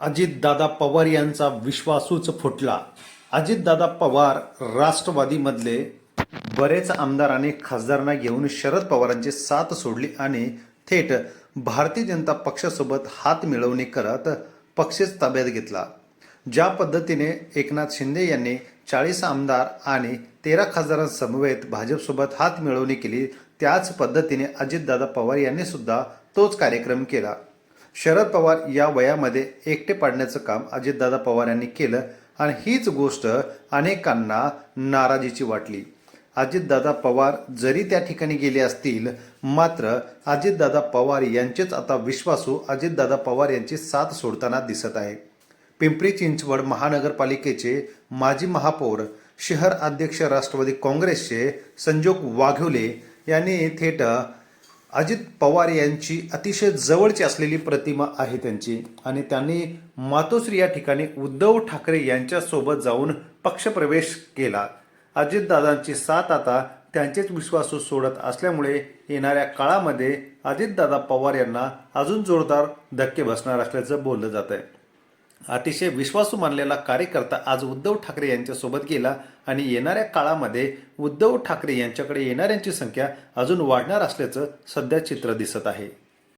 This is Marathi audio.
अजितदादा पवार यांचा विश्वासूच फुटला. अजितदादा पवार राष्ट्रवादीमधले बरेच आमदार आणि खासदारांना घेऊन शरद पवारांची साथ सोडली आणि थेट भारतीय जनता पक्षासोबत हात मिळवणी करत पक्षच ताब्यात घेतला. ज्या पद्धतीने एकनाथ शिंदे यांनी चाळीस आमदार आणि तेरा खासदारांसमवेत भाजपसोबत हात मिळवणी केली त्याच पद्धतीने अजितदादा पवार यांनी सुद्धा तोच कार्यक्रम केला. शरद पवार या वयामध्ये एकटे पाडण्याचं काम अजितदादा पवार यांनी केलं आणि हीच गोष्ट अनेकांना नाराजीची वाटली. अजितदादा पवार जरी त्या ठिकाणी गेले असतील मात्र अजितदादा पवार यांचेच आता विश्वासू अजितदादा पवार यांची साथ सोडताना दिसत आहे. पिंपरी चिंचवड महानगरपालिकेचे माजी महापौर शहर अध्यक्ष राष्ट्रवादी काँग्रेसचे संजोग वाघोले यांनी थेट अजित पवार यांची अतिशय जवळची असलेली प्रतिमा आहे त्यांची. आणि त्यांनी मातोश्री या ठिकाणी उद्धव ठाकरे यांच्यासोबत जाऊन पक्षप्रवेश केला. अजितदादांची साथ आता त्यांचेच विश्वासू सोडत असल्यामुळे येणाऱ्या काळामध्ये अजितदादा पवार यांना अजून जोरदार धक्के बसणार असल्याचं बोललं जात आहे अतिशय विश्वासू मानलेला कार्यकर्ता आज उद्धव ठाकरे यांच्यासोबत गेला आणि येणाऱ्या काळामध्ये उद्धव ठाकरे यांच्याकडे येणाऱ्यांची संख्या अजून वाढणार असल्याचं सध्या चित्र दिसत आहे.